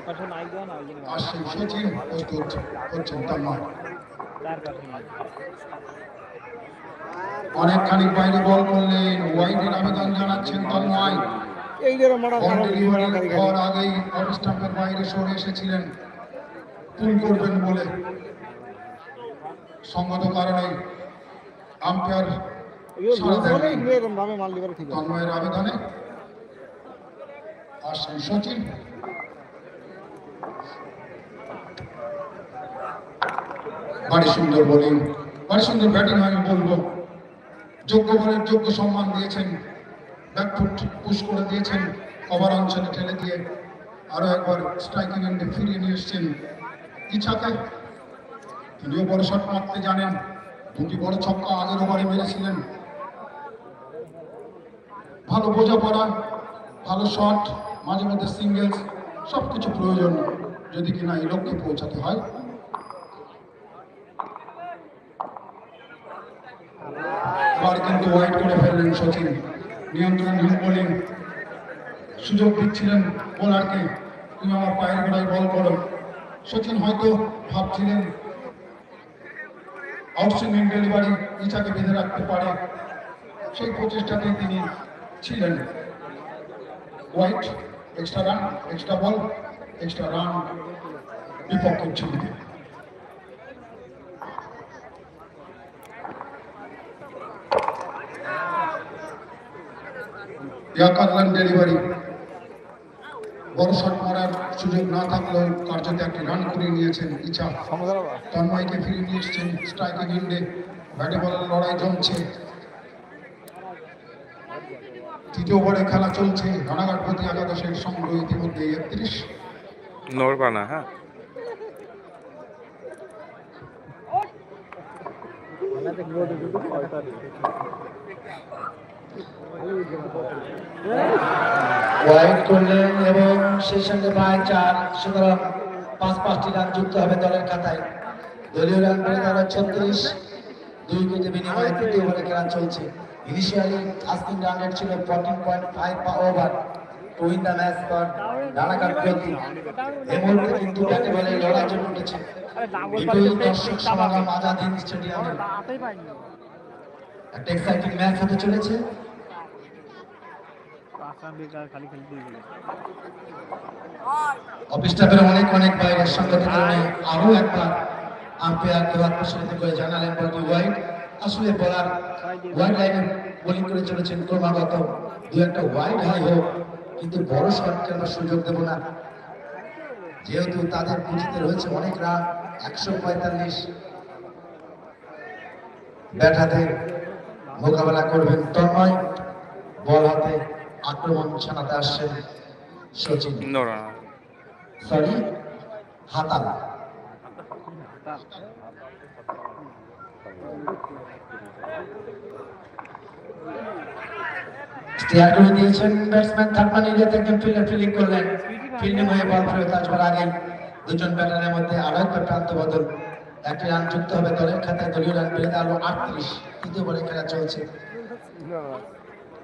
পাশে নাই অনেকখানি বাইরে বল করলেন ওয়াইডের আবেদন জানাচ্ছেন তন্ময়। আগেই অফ বাইরে সরে এসেছিলেন। পুল করবেন বলে। সঙ্গত কারণে আম্পায়ার তন্ময়ের আবেদনে। আসছেন সচিন বাড়ি সুন্দর বোলিং। বাড়ি সুন্দর ব্যাটিং আমি বলব। যোগ্য বলের যোগ্য সম্মান দিয়েছেন। ব্যাকফুট পুশ করে দিয়েছেন, কভার অঞ্চলে ঠেলে দিয়ে। আরও একবার স্ট্রাইকিং এন্ডে ফিরিয়ে নিয়ে এসছেন ইচ্ছাতে তিনিও বড় শট মারতে জানেন। দুটি বড় ছক্কা আগের ওভারে মেরেছিলেন। ভালো বোঝাপড়া, ভালো শট মাঝে মধ্যে সিঙ্গেলস সব কিছু প্রয়োজন যদি কিনা এই লক্ষ্যে পৌঁছাতে হয়। এবার কিন্তু ওয়াইড করে ফেললেন সচিন। নিয়ন্ত্রণহীন বোলিং সুযোগ দিচ্ছিলেন বোলারকে তুমি আমার পায়ের গোড়ায় বল করো। সচিন হয়তো ভাবছিলেন আউটসুইং ডেলিভারি ইচ্ছাকে বেঁধে রাখতে পারে। সেই প্রচেষ্টাতে তিনি ছিলেন। White extra run extra ball extra run বিপক্ষের ছবিতে। Yorker run delivery. বড় শট মারার সুযোগ না থাকলেও কার্যত একটি রান করে নিয়েছেন ইচ্ছা। তন্ময়কে ফিরিয়ে নিয়ে এসছেন স্ট্রাইকিং ইন্ডে ব্যাটে বলের লড়াই জমছে। তৃতীয় ওভারে খেলা চলছে। রানাঘাট প্রতি একাদশের সংগ্রহ ইতিমধ্যে একত্রিশ। নড়বা না হ্যাঁ। ওয়াইড করলেন এবং সেই সঙ্গে প্রায় চার, সুতরাং পাঁচ, পাঁচটি রান যুক্ত হবে দলের খাতায়। দলীয় রান বেড়ে গেল ছত্রিশ, দুই উইকেটে বিনিময়ে তৃতীয় ওভারে খেলা চলছে। ইনিশিয়ালি আস্কিং রান রেট ছিল fourteen point five over to win the match for Ranaghat প্রতি এই মুহূর্তে কিন্তু ব্যাটে বলে লড়াই জন্য উঠেছে। বিপুল দর্শক সমাগম আজাদিন স্টেডিয়ামে। একটা এক্সাইটিং ম্যাচ হতে চলেছে পাঁচটা বেকার খালি খালি দিয়ে দিল অফিস স্টাফের অনেক অনেক বাইরের সঙ্গতের কারণে আরও একবার আম্পায়ার দেওয়ার প্রসারিত করে জানালেন বলটি ওয়াইড আসলে বলার ওয়াইড লাইনে বোলিং করে চলেছেন ক্রমাগত। দু একটা ওয়াইড হাই হোক, কিন্তু বড় শটকে আমরা সুযোগ দেব না? যেহেতু তাদের পুঁজিতে রয়েছে অনেক রান একশো পঁয়তাল্লিশ ব্যাট হাতে মোকাবেলা করবেন তন্ময়, বল হাতে আক্রমণ ছানাতে আসছেন সচিন সরি হাতাল স্টেয়ার করে দিয়েছেন ব্যাটসম্যান থার্ডম্যান এরিয়া থেকে ফিল্ডার ফিল্ডিং করলেন ফিল্ডিং হয়ে বল ফেরত আসবার আগে দুজন ব্যাটারের মধ্যে আরও একটা প্রান্ত বদল একটি রান যুক্ত হবে দলের খাতায় দলীয় রান বেড়ে দাঁড়াল আটত্রিশ তৃতীয় বলে খেলা চলছে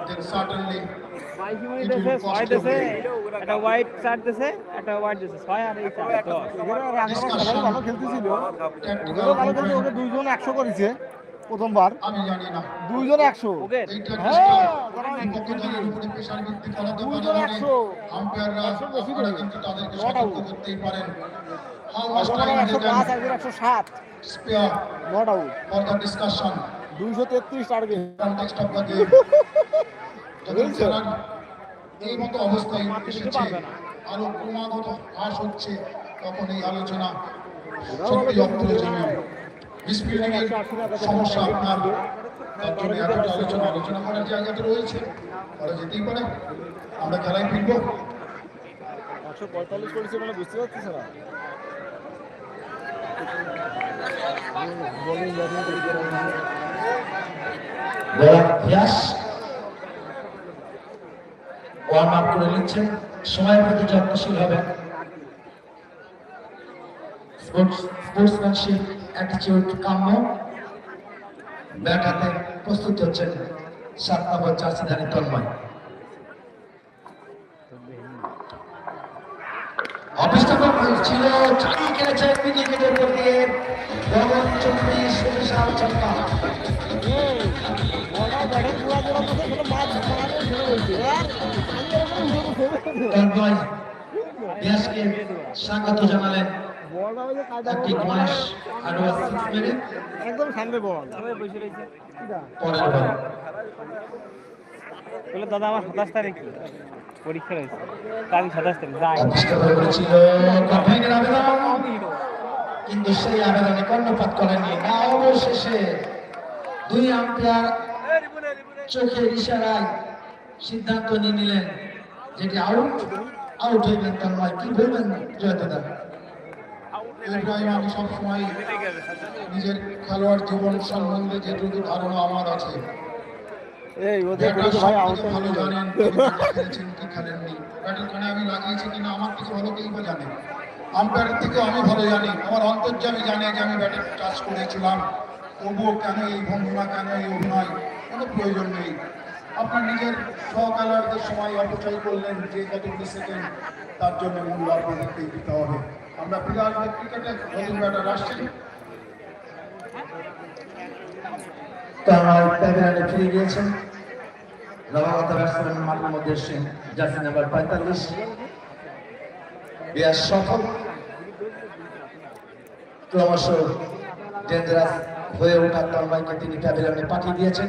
then certainly একটা হোয়াইট চার দেশে একটা হোয়াইট ছয় আর এই ভালো খেলতেছিল ভালো খেলতে ওকে দুইজন একশো করেছে প্রথমবার আমি জানি না দুইজন একশো ওকে হ্যাঁ, tacticsটা বিপক্ষ উপরে প্রেসার ভিত্তি পারে দুইজন মানে একশো। আম্পায়াররা একশো বেশি আপনারা কিন্তু তাদেরকে সতর্ক out. পারেন হাউ মাচ টাইম দে একশো ক্যান পাঁচ একজন একশো সাত spare not out for the discussion দুইশো তেত্রিশ টার্গেট এই মতো অবস্থায় এসেছে। আরও ক্রমাগত হ্রাস হচ্ছে তখন এই আলোচনা। সত্যি অপ্রয়োজনীয় মিসফিল্ডিং সমস্যা আপনার। তার জন্য এতটা আলোচনা আলোচনা করার জায়গাতে রয়েছে করা যেতেই পারে। আমরা খেলায় ফিরবো। একশো পঁয়তাল্লিশ করেছে মানে বুঝতে পারছিস না। ইয়াস ওয়ার্ম আপ করে নিচ্ছেন সময়ের প্রতি যত্নশীল হবে। স্পোর্টসম্যানশিপ অ্যাটিটিউড কাম্য। ব্যাট হাতে প্রস্তুত হচ্ছেন সাত নম্বর জার্সিধারী তন্ময়। ছিল, চালিয়ে খেলেছে উইকেটের উপর দিয়ে ভগবান ছক্কা দেশকে স্বাগত জানালেন একদম সামনে বল। বসে রয়েছে বল দাদা আমার সাতাশ তারিখ। পরীক্ষা রয়েছে। কাল সাতাশ তারিখ যাই। কিন্তু সেই আবেদনে কর্ণপাত করেননি। না অবশেষে দুই আম্পায়ার চোখের ইশারায় সিদ্ধান্ত নিয়ে নিলেন যেটি আউট আউট হইবেন তন্ময় কি বলবেন জয় দাদা? ইব্রাহিম আমি সবসময় নিজের খেলোয়াড় জীবন সম্বন্ধে যেটুকু ধারণা আমার আছে। ব্যাটার ভালো জানেন তিনি ব্যাটে খেলেছেন কি খেলেননি। ব্যাটের কানে আমি লাগিয়েছি কিনা আমার থেকে ভালো আম্পায়ারের থেকে আমি ভালো জানি। আমার অন্তর্যামী জানে যে আমি ব্যাটে টাচ করেছিলাম। তবুও কেন এই ভঙ্গিমা কেন এই অভিনয়? কোনো প্রয়োজন নেই। আপনার নিজের সহকালারদের সময় অপচয় করলেন যে কতগুলি সেকেন্ড তার জন্য মূল্য আপনাদেরকেই দিতে হবে। আমরা ফিরে ক্রিকেটে নতুন ব্যাটার আসছেন সফল। হয়ে তিনি প্যাভিলিয়নে পাঠিয়ে দিয়েছেন।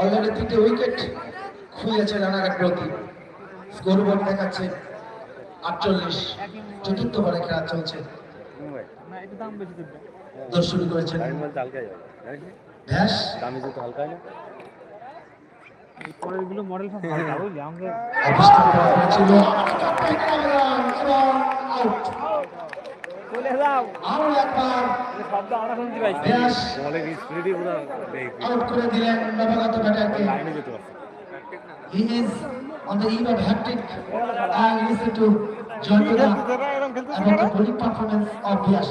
অলরেডি তিনটে উইকেট খুইয়েছে রানাঘাট প্রতি স্কোর বোর্ড দেখাচ্ছে আটচল্লিশ। চতুর্থ বারে খেলা চলছে। না একটু দাম বেশি দেবে দৌড় শুরু করেছেন। দামি জুতো হালকা না এই মডেল সব ভালো বুঝলি আমাকে অভিষেক করা হয়েছিল আউট চলে যাও আরও একবার শব্দ আমরা শুনতে পাইছি। বলের স্পিডই পুরো আউট করে দিলেন নবাগত ব্যাটারকে। লাইনে যেতে পারছে। Is on the eve of hat trick I listen to Jaipura এরকম খেলতেছে এবং the bowling performance of Beas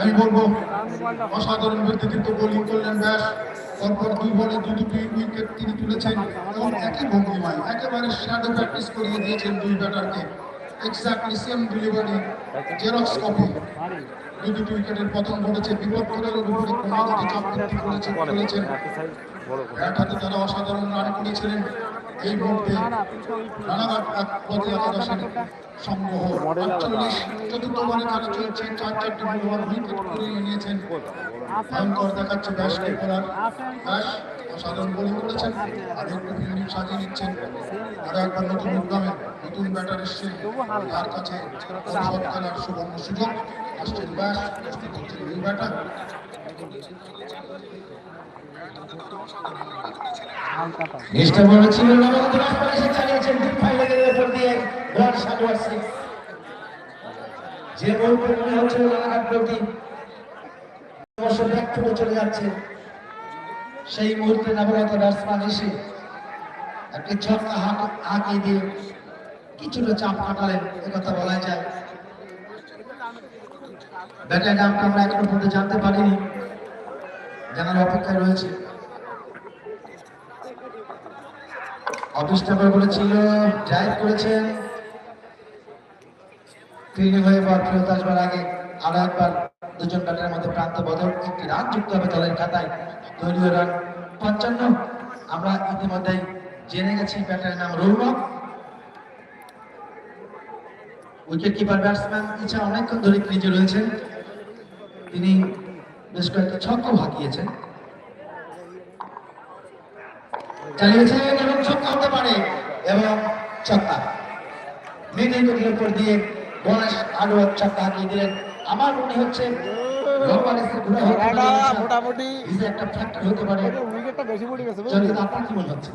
আমি বলব, অসাধারণ ব্যক্তিত্ব বোলিং করলেন ব্যাস। পরপর দুই বলে দু দুটি উইকেট তিনি তুলেছেন এবং একই ভঙ্গিমায় একেবারে শ্যাডো প্র্যাকটিস করিয়ে দিয়েছেন দুই ব্যাটারকে। Exactly same delivery xerox copy দুই দুটি উইকেটের পতন ঘটেছে ক্রমাগত চাপ করেছেন। ব্যাট হাতে তারা অসাধারণ রান করেছিলেন। এই মুহূর্তে একাদশের সংগ্রহ আটচল্লিশ দেখাচ্ছে করার ব্যাস অসাধারণ বোলিং সাজিয়ে নিচ্ছেন আরও একবার নতুন নতুন ব্যাটার এসছেন তার কাছে ভবিষ্যৎ খেলার সুবর্ণ সুযোগ ব্যাস ব্যাটার চলে যাচ্ছে। সেই মুহূর্তে নবাগত ব্যাটসম্যান এসে একটি ছক্কা হাঁক হাঁকিয়ে দিয়ে কিছুটা চাপ কাটালেন একথা বলা যায়। নামটা আমরা এখনও পর্যন্ত জানতে পারিনি। জানার অপেক্ষায় রয়েছে। অফিস নাম্বার বলেছিল ড্রাইভ করেছেন। ফিল্ডিং হয়ে বল ফেরত আসবার আগে আরও একবার দুজন ব্যাটারের মধ্যে প্রান্ত বদল একটি রান যুক্ত হবে দলের খাতায়। দলীয় রান পঞ্চান্ন। আমরা ইতিমধ্যে জেনে গেছি ব্যাটারের নাম রৌনক। উইকেট কিপার ব্যাটসম্যান ইচ্ছা অনেকক্ষণ ধরে ক্রিজে রয়েছেন। তিনি বেশ কয়েকটি ছক্কা হাঁকিয়েছেন চালিয়েছেন এবং ছক্কা হতে পারে এবং ছক্কা। মিডিল উইকেটের উপর দিয়ে আরও ছক্কা হাঁকিয়ে দিলেন। আমার মনে হচ্ছে ইচ্ছা। মোটামুটি। একটা ফ্যাক্টর হতে পারে। উইকেটটা বেশি পড়ে গেছে আপনার কি মনে হচ্ছে?